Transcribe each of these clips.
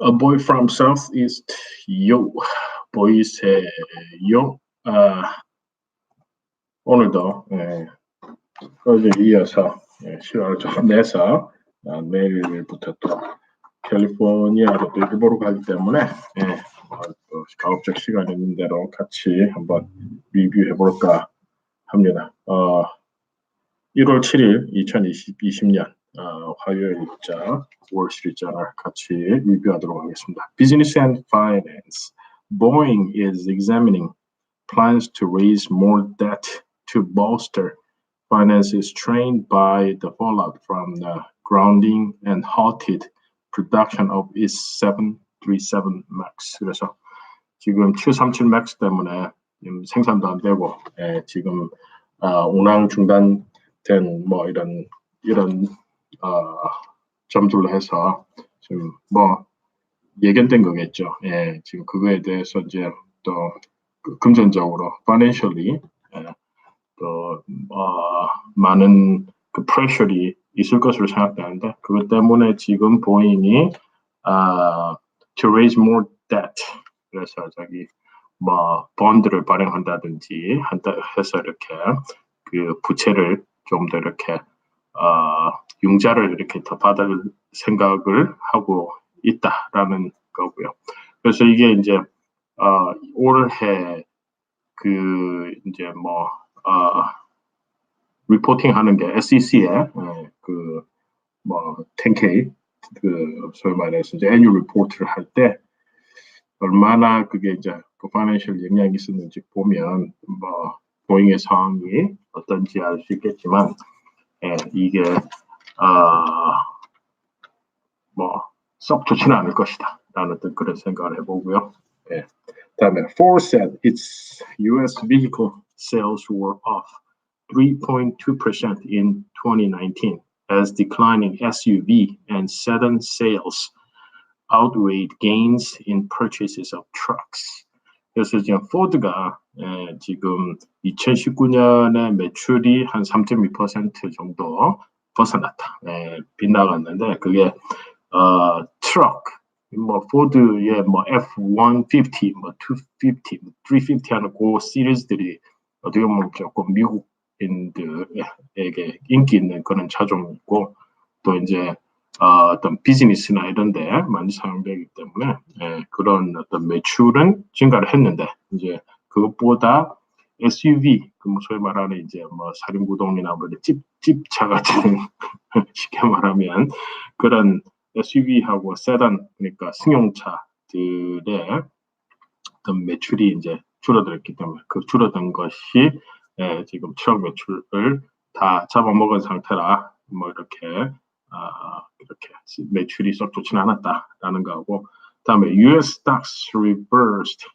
A boy from southeast, yo, 보이세요? 아, 오늘도 예, 어제 이어서 예, 시간을 좀 내서 아, 내일부터 또 캘리포니아로 또 일보러 가기 때문에 예, 어, 또 가급적 시간 있는 대로 같이 한번 리뷰해 볼까 합니다. 어, 1월 7일 2020년 어, 화요일자 월스트리트저널 같이 리뷰하도록 하겠습니다. Business and Finance. Boeing is examining plans to raise more debt to bolster finances strained by the fallout from the grounding and halted production of its 737 MAX. 그래서 지금 737 MAX 때문에 생산도 안 되고 예, 지금 어, 운항 중단된 뭐 이런 이런 어, 점들로 해서 지금 뭐 예견된 거겠죠. 예, 지금 그거에 대해서 이제 또 금전적으로 financially 예, 또 어, 많은 그 프레셔리 있을 것으로 생각되는데 그것 때문에 지금 보잉이 아, to raise more debt 그래서 저기 뭐 본드를 발행한다든지 한다 해서 이렇게 그 부채를 좀 더 이렇게 어, 융자를 이렇게 더 받을 생각을 하고 있다라는 거고요. 그래서 이게 이제 어, 올해 그 이제 뭐 어, 리포팅 하는 게 SEC에 예, 그뭐 10K 그 소위 말해서 이제 애뉴 리포트를 할 때 얼마나 그게 이제 그 파이낸셜 영향이 있었는지 보면 뭐 보잉의 상황이 어떤지 알 수 있겠지만 예, 이게 아뭐썩 좋지는 않을 것이다 라는 그런 생각을 해보고요. 예. 다음에 Ford said its U.S. vehicle sales were off 3.2% in 2019 as declining SUV and sedan sales outweighed gains in purchases of trucks. 그래서 지금 포드가 예, 지금 2019년에 매출이 한 3.2% 정도 벗어났다. 예, 빗나갔는데 그게 어, 트럭, 뭐 포드의 뭐 F150, 뭐 250, 350 하는 그 시리즈들이 어떻게 보면 조금 미국인들에게 인기 있는 그런 차종이고 또 이제 어, 어떤 비즈니스나 이런데 많이 사용되기 때문에 예, 그런 어떤 매출은 증가를 했는데 이제 그것보다 SUV 그 뭐 소위 말하는 이제 뭐 사륜구동이나 뭐 집 집차 같은 쉽게 말하면 그런 SUV하고 세단 그러니까 승용차들의 어떤 매출이 이제 줄어들었기 때문에 그 줄어든 것이 예, 지금 트럭 매출을 다 잡아먹은 상태라 뭐 이렇게 아, 이렇게 매출이 썩 좋지는 않았다라는 거하고 그다음에 U.S. stocks reversed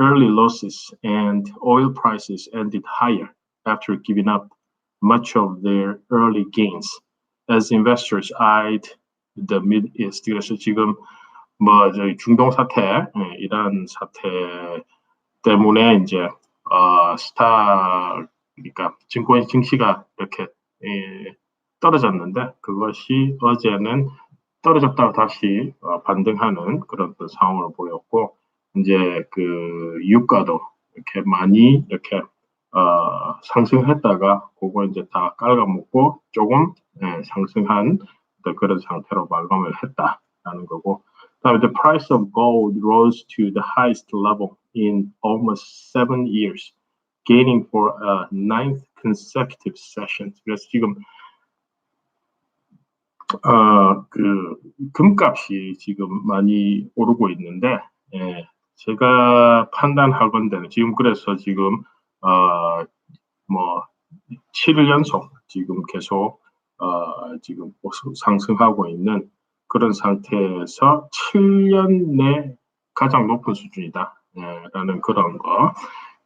early losses and oil prices ended higher after giving up much of their early gains as investors eyed the Mid East. 그래서 지금 뭐 저희 중동 사태, 이란 사태 때문에 이제 어, 스타 그러니까 증권 증시가 이렇게 예, 떨어졌는데 그것이 어제는 떨어졌다가 다시 어, 반등하는 그런 상황을 보였고 이제 그 유가도 이렇게 많이 이렇게 어, 상승했다가 그거 이제 다 깔아먹고 조금 예, 상승한 그런 상태로 마감을 했다라는 거고 다음에 the price of gold rose to the highest level in almost seven years, gaining for a ninth consecutive session. 그래서 지금 어, 그 금값이 지금 많이 오르고 있는데 예, 제가 판단하건대는 지금 그래서 지금 어, 뭐 7일 연속 지금 계속 어, 지금 상승하고 있는 그런 상태에서 7년 내 가장 높은 수준이다. 예, 라는 그런 거.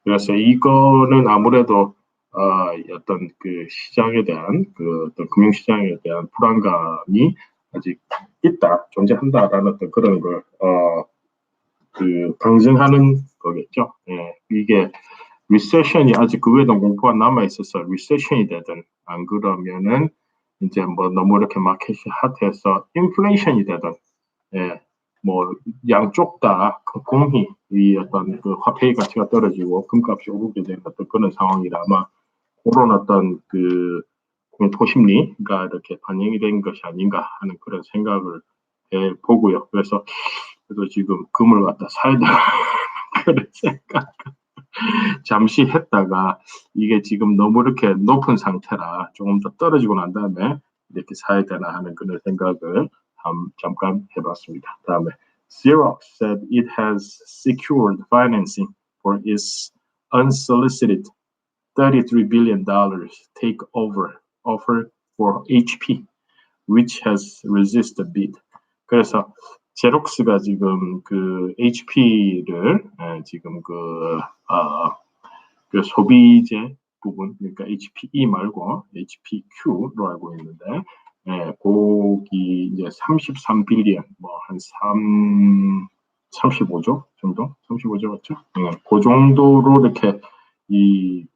그래서 이거는 아무래도 어, 어떤 그 시장에 대한 그 어떤 금융시장에 대한 불안감이 아직 있다, 존재한다라는 어떤 그런 걸 어, 그 방증하는 거겠죠. 예, 이게 리세션이 아직 그 외에도 공포가 남아 있어서 리세션이 되든 안 그러면은 이제 뭐 너무 이렇게 마켓이 핫해서 인플레이션이 되든 예, 뭐 양쪽 다 공히 이 어떤 그 화폐의 가치가 떨어지고 금값이 오르게 된 어떤 그런 상황이라 아마 그런 어떤 그 토심리가 이렇게 반영이 된 것이 아닌가 하는 그런 생각을 해 보고요. 그래서 그래도 지금 금을 갖다 되나 그런 생각 잠시 했다가 이게 지금 너무 이렇게 높은 상태라 조금 더 떨어지고 난 다음에 이렇게 사야 되나 하는 그런 생각을 잠깐 해봤습니다. 다음에 Xerox said it has secured financing for its unsolicited $33 billion takeover offer for HP, which has resisted bid. 그래서 제록스가 지금 그 HP를 지금 그, 어, 그 소비재 부분, 그러니까 HPE 말고 HPQ로 알고 있는데, 예, 거기 이제 33 빌리언, 뭐한 3, 35조 정도? 35조 맞죠? 예, 그 정도로 이렇게 이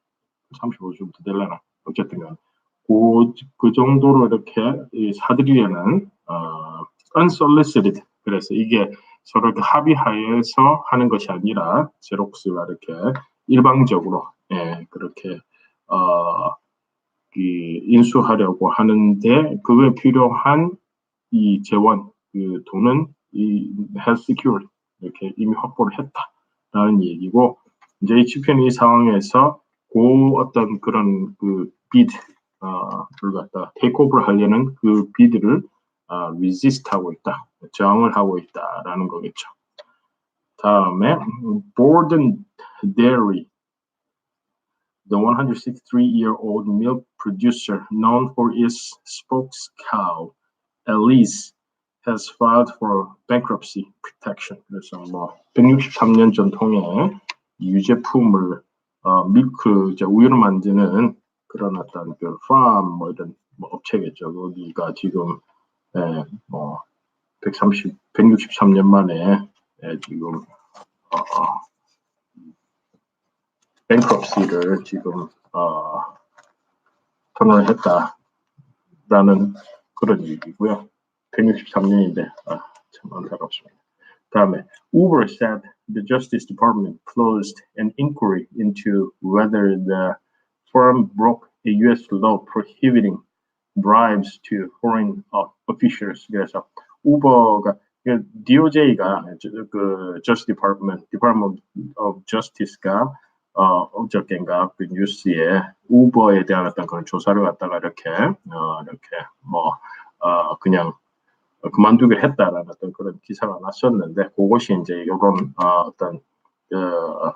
35조부터 될라나 어쨌든 그, 그 정도로 이렇게 사들이려는 어, unsolicited 그래서 이게 서로 이렇게 합의하에서 하는 것이 아니라 제록스가 이렇게 일방적으로 예, 그렇게 어, 이 인수하려고 하는데 그거에 필요한 이 재원 그 돈은 이 has secured 이렇게 이미 확보를 했다라는 얘기고 이제 HP는 이 상황에서 그 어떤 그런 그 비드 어를 갖다 테이크오버를 하려는 그 비드를 어, resist 하고 있다 저항을 하고 있다라는 거겠죠. 다음에 Borden Dairy the 163-year-old milk producer known for its spokes cow, Elise, has filed for bankruptcy protection. 그래서 뭐 163년 전통의 유제품을 어, 밀크 이제 우유를 만드는 그런 어떤 그 farm 뭐 이런 뭐 업체겠죠. 거기가 지금 예, 뭐 130, 163년 만에 예, 지금 어, 뱅크럽시를 지금 어, 선언을 했다라는 그런 얘기고요. 163년인데 아, 참 안타깝습니다. 다음에 Uber said the Justice Department closed an inquiry into whether the firm broke a U.S. law prohibiting bribes to foreign officials. 그래서 우버가 DOJ가 그 Justice Department, Department of Justice가 어, 어저께인가 그 뉴스에 우버에 대한 어떤 그런 조사를 갖다가 이렇게 어, 이렇게 뭐 어, 그냥 그만두기로 했다라는 어떤 그런 기사가 났었는데 그것이 이제 이런 어, 어떤 uh,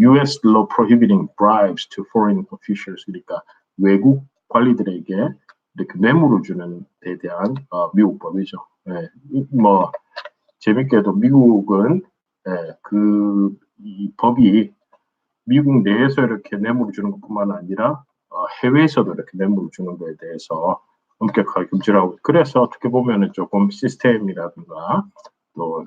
U.S. law prohibiting bribes to foreign officials 그러니까 외국 관리들에게 이렇게 뇌물을 주는 데 대한 어, 미국 법이죠. 예, 뭐 재밌게도 미국은 예, 그이 법이 미국 내에서 이렇게 뇌물을 주는 것뿐만 아니라 어, 해외에서도 이렇게 뇌물을 주는 것에 대해서 엄격하게 금지를 하고 그래서 어떻게 보면은 조금 시스템이라든가 또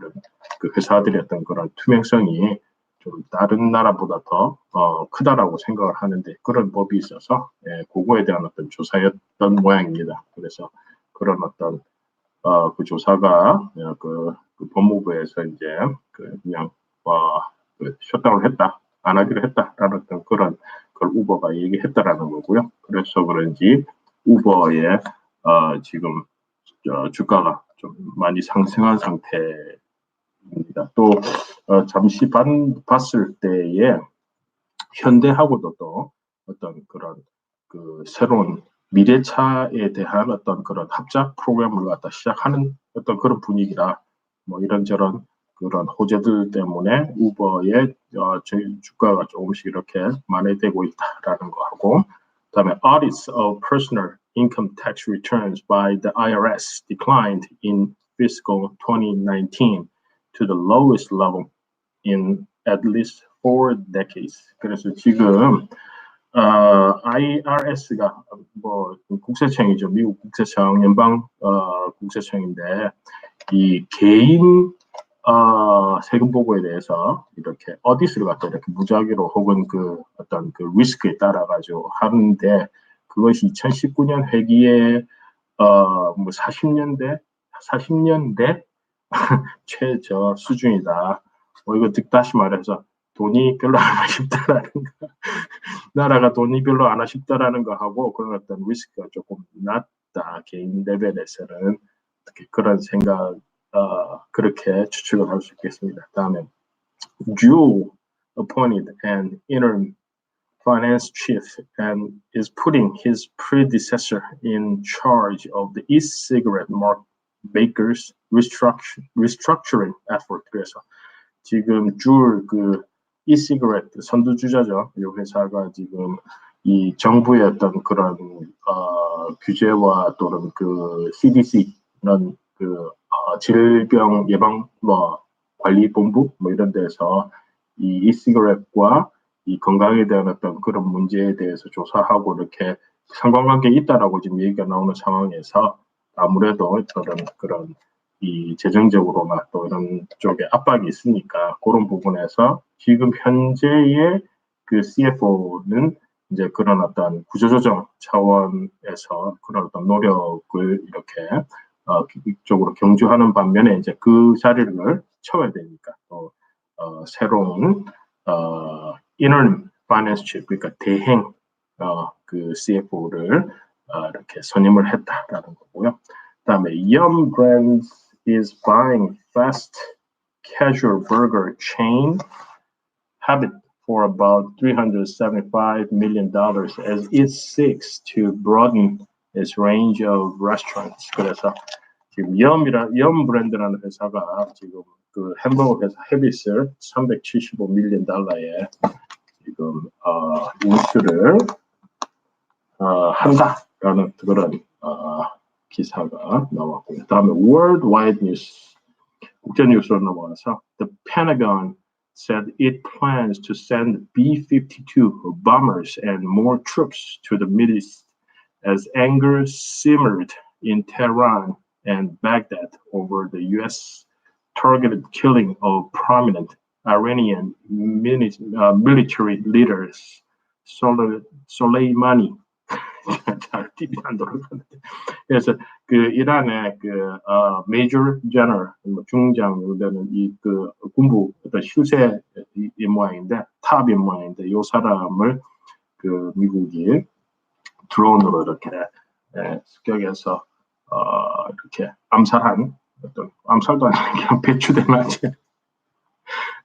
그 회사들의 어떤 그런 투명성이 좀 다른 나라보다 더 어, 크다라고 생각을 하는데 그런 법이 있어서 예, 그거에 대한 어떤 조사였던 모양입니다. 그래서 그런 어떤 어, 그 조사가 어, 그, 그 법무부에서 이제 그 그냥 어, 그 셧다운을 했다. 안 하기로 했다라는 그런 걸 우버가 얘기했다라는 거고요. 그래서 그런지 우버의 어, 지금 어, 주가가 좀 많이 상승한 상태입니다. 또 어, 잠시 반, 봤을 때에 현대하고도 또 어떤 그런 그 새로운 미래차에 대한 어떤 그런 합작 프로그램을 갖다 시작하는 어떤 그런 분위기라 뭐 이런저런 그런 호재들 때문에 우버의 어, 주가가 조금씩 이렇게 만회되고 있다라는 거 하고 그다음에 audits of personal income tax returns by the IRS declined in fiscal 2019 to the lowest level in at least four decades. 그래서 지금 어, IRS가 뭐 국세청이죠. 미국 국세청, 연방 어, 국세청인데 이 개인 어, 세금 보고에 대해서 이렇게 어디스를 갖다 이렇게 무작위로 혹은 그 어떤 그 리스크에 따라 가지고 하는데 그것이 2019년 회기에 어 뭐 40년대 40년대 최저 수준이다. 뭐 이거 득 다시 말해서 돈이 별로 안 아쉽다라는 거, 나라가 돈이 별로 안 아쉽다라는 거 하고 그런 어떤 리스크가 조금 낮다 개인 레벨에서는 어떻게 그런 생각 어, 그렇게 추측을 할 수 있겠습니다. 다음에 Jewel appointed an interim finance chief and is putting his predecessor in charge of the e-cigarette mark makers restructure, restructuring effort. 그래서 지금 줄그 e-cigarette 선두주자죠. 이 회사가 지금 이 정부의 어떤 그런 어, 규제와 또는 그 CDC는 그 어, 질병 예방 뭐 관리 본부 뭐 이런 데서 이 e-cigarette과 이 건강에 대한 어떤 그런 문제에 대해서 조사하고 이렇게 상관관계 있다라고 지금 얘기가 나오는 상황에서 아무래도 저런 그런 이 재정적으로나 또 이런 쪽에 압박이 있으니까 그런 부분에서 지금 현재의 그 CFO는 이제 그런 어떤 구조조정 차원에서 그런 어떤 노력을 이렇게 어, 이쪽으로 경주하는 반면에 이제 그 자리를 채워야 되니까 또 어, 새로운 어, interim finance chief 그러니까 대행 어, 그 CFO를 어, 이렇게 선임을 했다라는 거고요. 그다음에 Yum Brands is buying fast casual burger chain Habit for about 375 million dollars as it seeks to broaden its range of restaurants. 그래서 지금 염이라 염 브랜드라는 회사가 지금 그 햄버거 회사 헤비스 375 밀리언 달러에 지금 어, 인수를 어, 한다라는 그런 어, 기사가 나왔고요. 다음에 Worldwide News 국제 뉴스로 넘어가서 The Pentagon said it plans to send B-52 bombers and more troops to the Middle East as anger simmered in Tehran and Baghdad over the U.S. targeted killing of prominent Iranian mini, uh, military leaders Soleimani 잘 TV 안 돌아가는데. 그래서 그 이란의 그 어, 메이저 제너럴 뭐 중장 되는 이 그 군부 어떤 휴세 이 모양인데 탑인 모양인데 요 사람을 그 미국이 드론으로 이렇게 예, 습격해서 어, 이렇게 암살한 어떤 암살도 아니고 그냥 배추된 아지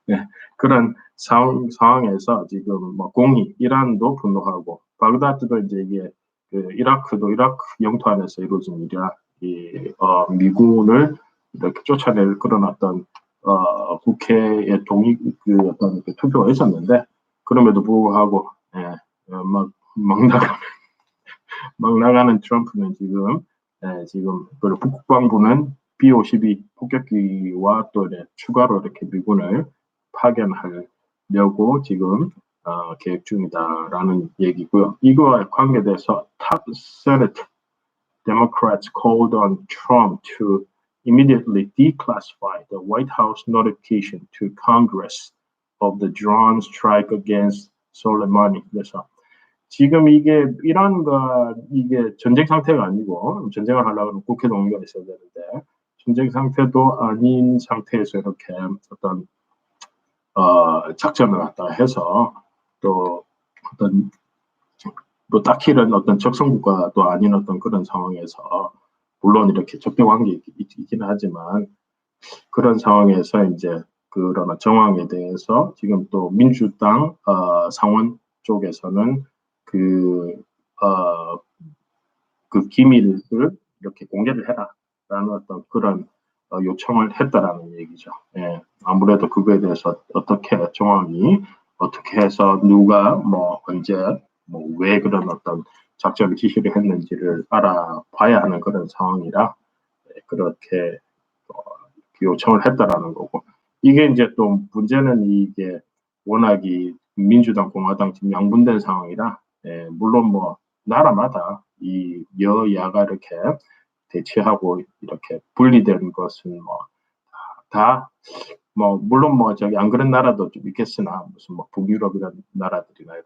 네, 그런 상황, 상황 에서 지금 뭐 공이 이란도 분노하고 바그다드도 이제 이게 그 이라크도 이라크 영토 안에서 이루어진 일이라 이 어, 미군을 이렇게 쫓아낼 어떤 어, 국회의 동의 그 어떤 그 투표가 있었는데 그럼에도 불구하고 예, 어, 막, 막 나가는 막 나가는 트럼프는 지금 예, 지금 그리고 국방부는 B-52 폭격기와 또 추가로 이렇게 미군을 파견하려고 지금 어, 계획 중이다라는 얘기고요. 이거와 관계돼서 top Senate Democrats called on Trump to immediately declassify the White House notification to Congress of the drone strike against Soleimani. 그래서 지금 이게 이란과 이게 전쟁 상태가 아니고 전쟁을 하려면 국회 동의가 있어야 되는데 전쟁 상태도 아닌 상태에서 이렇게 어떤 어, 작전을 갖다 해서 또 어떤 또 딱히는 어떤 적성국가도 아닌 어떤 그런 상황에서 물론 이렇게 적대 관계 있긴 하지만 그런 상황에서 이제 그런 정황에 대해서 지금 또 민주당 어, 상원 쪽에서는 그, 어, 그 기밀을 이렇게 공개를 해라라는 어떤 그런 어, 요청을 했다라는 얘기죠. 예, 아무래도 그거에 대해서 어떻게 정황이 어떻게 해서 누가 뭐 언제 뭐 왜 그런 어떤 작전을 지시를 했는지를 알아봐야 하는 그런 상황이라 네, 그렇게 어, 요청을 했다라는 거고. 이게 이제 또 문제는 이게 워낙 이 민주당 공화당 지금 양분된 상황이라 예, 물론 뭐 나라마다 이 여야가 이렇게 대치하고 이렇게 분리되는 것은 뭐 다 뭐 물론 뭐 저기 안 그런 나라도 좀 있겠으나 무슨 뭐 북유럽 이런 나라들이나 이런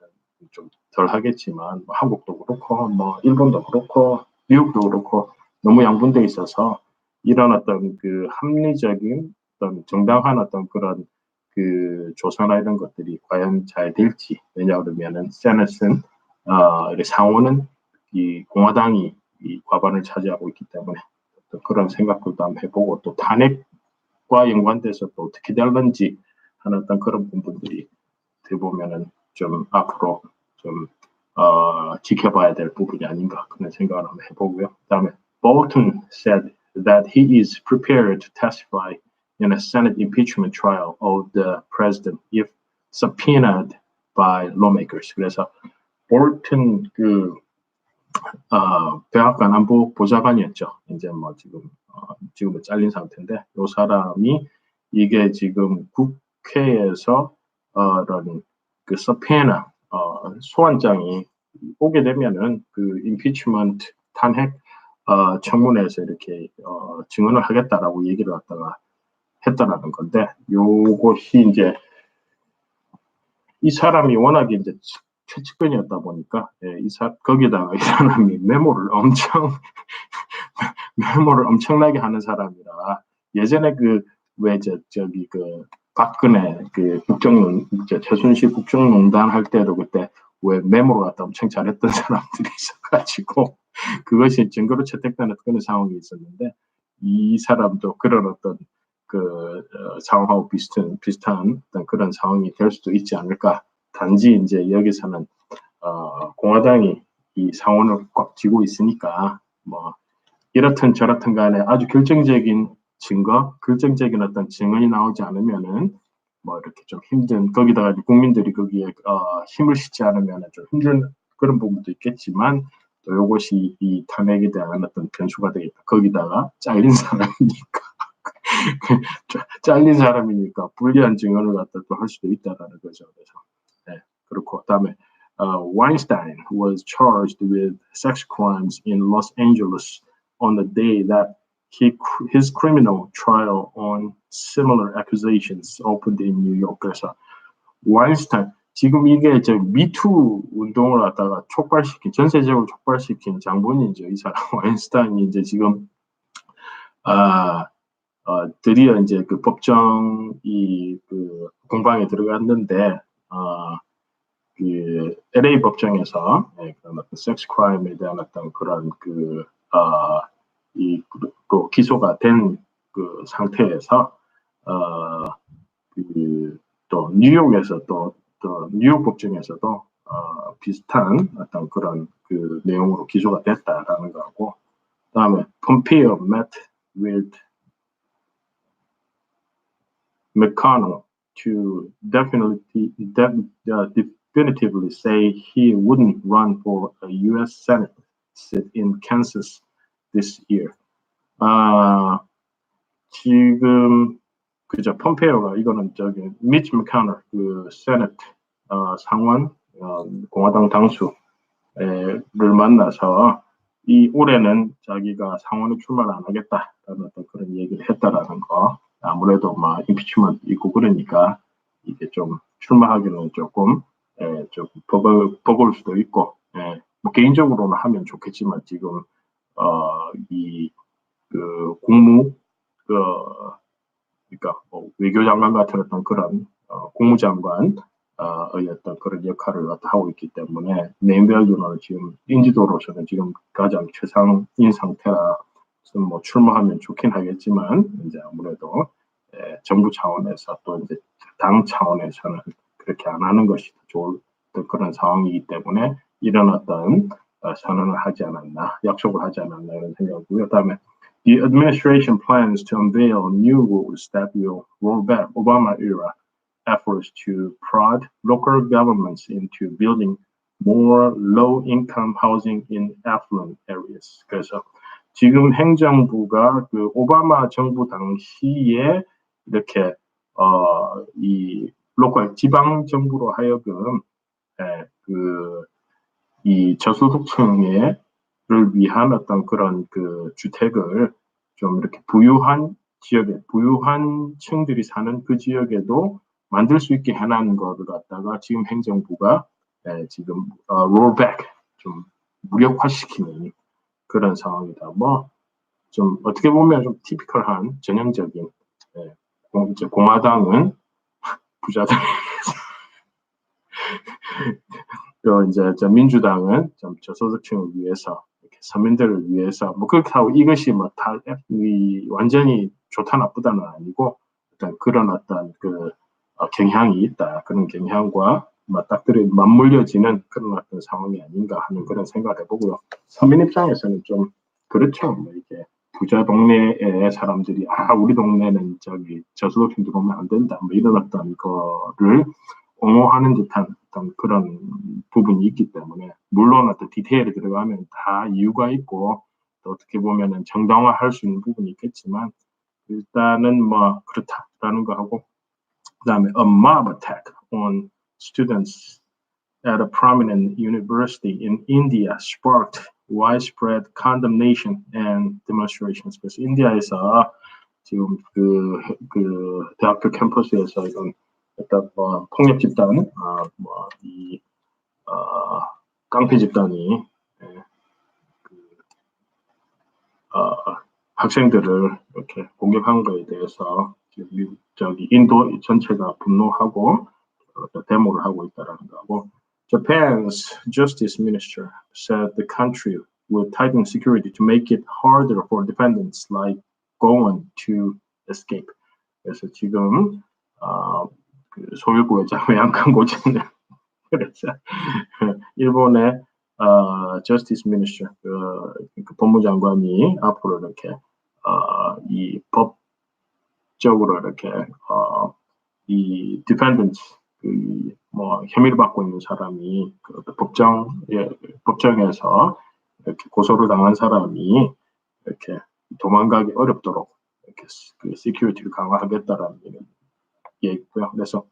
좀 덜 하겠지만 뭐 한국도 그렇고 뭐 일본도 그렇고 미국도 그렇고 너무 양분돼 있어서 이런 어떤 그 합리적인 어떤 정당한 어떤 그런 그 조사나 이런 것들이 과연 잘 될지 왜냐 그러면은 세넷은 어, 상원은 이 공화당이 이 과반을 차지하고 있기 때문에 또 그런 생각들도 한번 해보고 또 탄핵 과 연관돼서 또 어떻게 될는지 하는 어떤 그런 부분들이 되보면은 좀 앞으로 좀 어, 지켜봐야 될 부분이 아닌가 그런 생각을 한번 해보고요. 그다음에 Bolton said that he is prepared to testify in a Senate impeachment trial of the president if subpoenaed by lawmakers. 그래서 볼튼 그 어, 백악관 안보 보좌관이었죠. 이제 뭐 지금 어, 지금은 잘린 상태인데 이 사람이 이게 지금 국회에서 어, 그 서페나 어, 소환장이 오게 되면은 그 임피치먼트 탄핵 어, 청문회에서 이렇게 어, 증언을 하겠다라고 얘기를 갖다가 했다라는 건데 요것이 이제 이 사람이 워낙에 이제 최측근이었다 보니까 예, 이 사, 거기다가 이 사람이 메모를 엄청 메모를 엄청나게 하는 사람이라 예전에 그왜 저 저기 그 박근혜 그 국정농 최순실 국정농단 할 때도 그때 왜 메모를 갖다 엄청 잘했던 사람들이 있어가지고 그것이 증거로 채택되는 그런 상황이 있었는데 이 사람도 그런 어떤 그 어, 상황하고 비슷한 비슷한 어떤 그런 상황이 될 수도 있지 않을까. 단지 이제 여기서는 어, 공화당이 이 상원을 꽉 쥐고 있으니까 뭐 이렇든 저렇든 간에 아주 결정적인 증거, 결정적인 어떤 증언이 나오지 않으면은 뭐 이렇게 좀 힘든 거기다가 국민들이 거기에 어, 힘을 싣지 않으면 좀 힘든 그런 부분도 있겠지만 또 이것이 이 탄핵에 대한 어떤 변수가 되겠다. 거기다가 잘린 사람이니까 잘린 사람이니까 불리한 증언을 갖다 또 할 수도 있다라는 거죠. 그래서 네, 그렇고 그다음에 uh, Weinstein was charged with sex crimes in Los Angeles on the day that he his criminal trial on similar accusations opened in New York. 그래서 와인스타인 지금 이게 저 미투 운동을 갖다가 촉발시킨 전세적으로 촉발시킨 장본인이죠. 이 사람 와인스타인이 이제 지금 아 어, 드디어 이제 그 법정이 그 공방에 들어갔는데 어, 그 LA 법정에서 네, 그런 어떤 섹스 크라임에 대한 어떤 그런 그 어, 이또 기소가 된 그 상태에서 어, 그또 뉴욕에서 또, 또 뉴욕 법정에서도 어, 비슷한 어떤 그런 그 내용으로 기소가 됐다라는 거고 그다음에 폼페이오 met with McConnell to definitely de- uh, definitively say he wouldn't run for a U.S. Senate seat in Kansas this year. 아, 지금 그죠 펌페오가 이거는 저기 미치 맥카너 그 세네트 어, 상원 어, 공화당 당수를 만나서 이 올해는 자기가 상원에 출마를 안 하겠다라는 어떤 그런 얘기를 했다라는 거 아무래도 막 임피치먼트 있고 그러니까 이게 좀 출마하기는 조금 예, 좀 버거, 버거울 수도 있고 예, 뭐 개인적으로는 하면 좋겠지만 지금 어, 이그 국무 그 그러니까 뭐 외교장관 같은 어떤 그런 어, 국무장관 어, 어떤 그런 역할을 하고 있기 때문에 네임밸류는 지금 인지도로서는 지금 가장 최상인 상태라 뭐 출마하면 좋긴 하겠지만 이제 아무래도 예, 정부 차원에서 또 이제 당 차원에서는 그렇게 안 하는 것이 좋을 그런 상황이기 때문에 이런 어떤 어, 선언을 하지 않았나 약속을 하지 않았나 이런 생각이고요. 그다음에 The administration plans to unveil new rules that will roll back Obama era efforts to prod local governments into building more low income housing in affluent areas. 그래서 지금 행정부가 그 오바마 정부 당시에 이렇게 어, 이 로컬 지방 정부로 하여금 예, 그이 저소득층에를 위한 어떤 그런 그 주택을 좀 이렇게 부유한 지역에 부유한 층들이 사는 그 지역에도 만들 수 있게 해놓은 거를 갖다가 지금 행정부가 예, 지금 어, 롤백 좀 무력화시키는 그런 상황이다. 뭐 좀 어떻게 보면 좀 티피컬한 전형적인 예, 공, 이제 공화당은 부자들 또 이제 저 민주당은 좀 저소득층을 위해서 이렇게 서민들을 위해서 뭐 그렇게 하고 이것이 뭐다 완전히 좋다 나쁘다는 아니고 어떤 그런 어떤 그 어, 경향이 있다 그런 경향과 맞닥뜨려 맞물려지는 그런 어떤 상황이 아닌가 하는 그런 생각을 해보고요. 서민 입장에서는 좀 그렇죠. 뭐 이게 부자 동네의 사람들이 아 우리 동네는 저기 저소득층 들어오면 안 된다 뭐 이런 어떤 거를 옹호하는 듯한 어떤 그런 부분이 있기 때문에 물론 어떤 디테일에 들어가면 다 이유가 있고 또 어떻게 보면은 정당화할 수 있는 부분이 있겠지만 일단은 뭐 그렇다라는 거 하고 그다음에 a mob attack on students at a prominent university in India sparked widespread condemnation and demonstrations. 그래서 인디아에서 지금 그, 그 대학교 캠퍼스에서 이런 일단 뭐 폭력 집단, 아, 뭐이 어, 깡패 집단이 예, 그, 어, 학생들을 이렇게 공격한 거에 대해서 저기 인도 전체가 분노하고 어, 데모를 하고 있다라는 거고 Japan's justice minister said the country will tighten security to make it harder for defendants like Gowan to escape. 그래서 지금 어, 그 소유구의 외양간 고지는 그래서 일본의 어, justice minister 그, 그 법무장관이 앞으로 이렇게 어, 이 법적으로 이렇게 어, 이 defendants 그 뭐 혐의를 받고 있는 사람이 그 법정 예, 법정에서 이렇게 고소를 당한 사람이 이렇게 도망가기 어렵도록 이렇게 그 시큐리티를 강화하겠다라는 얘기고요. 그래서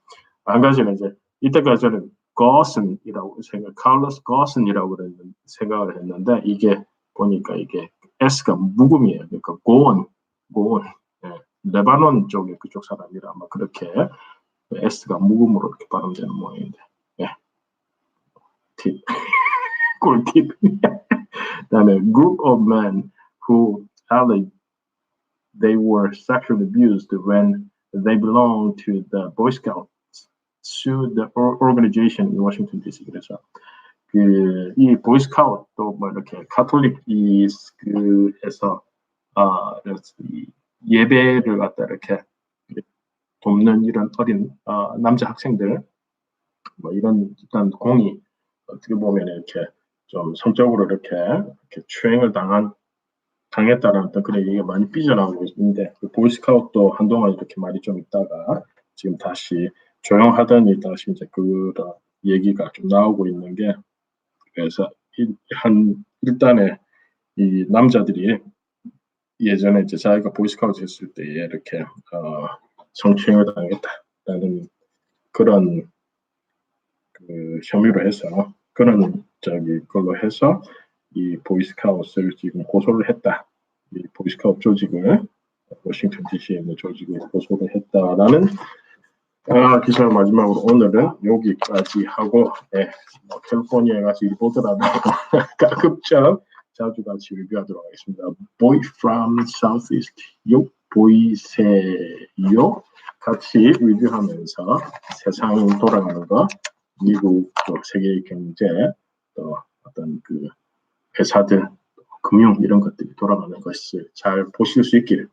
한 가지는 이제 이때까지는 거슨이라고 생각, 칼로스 거슨이라고 그랬는 생각을 했는데 이게 보니까 이게 S가 묵음이에요. 그러니까 고원, 고원, 예, 레바논 쪽의 그쪽 사람이라 아마 그렇게 S가 묵음으로 이렇게 발음되는 모양인데, 예. 팁, 꿀팁. 그다음에 group of men who alleged they were sexually abused when they belonged to the Boy Scouts sued the organization in Washington D.C. 그래서 그이 보이스카우트도 뭐 이렇게 카톨릭 이 그에서 아 예배를 갖다 이렇게 돕는 이런 어린 어, 남자 학생들 뭐 이런 일단 공이 어떻게 보면 이렇게 좀 성적으로 이렇게, 이렇게 추행을 당한 당했다는 어떤 그런 얘기가 많이 삐져나오고 있는데 그 보이스카우트도 한동안 이렇게 말이 좀 있다가 지금 다시 조용하더니 다시 이제 그런 얘기가 좀 나오고 있는 게 그래서 한 일단에 이 남자들이 예전에 이제 자기가 보이스카우트 했을 때 이렇게 어, 성추행을 당했다라는 그런 그 혐의로 해서 그런 저기 걸로 해서 이 보이스카우트를 지금 고소를 했다. 이 보이스카우트 조직을 워싱턴 DC에 있는 조직을 고소를 했다라는 아, 기사 마지막으로 오늘은 여기까지 하고 네, 뭐 캘리포니아에 가서 일 보더라도 가급적 자주 같이 리뷰하도록 하겠습니다. Boy from Southeast, 요 보이세요? 같이 리뷰하면서 세상 돌아가는 거, 미국 또 세계 경제 또 어떤 그 회사들 금융 이런 것들이 돌아가는 것을 잘 보실 수 있기를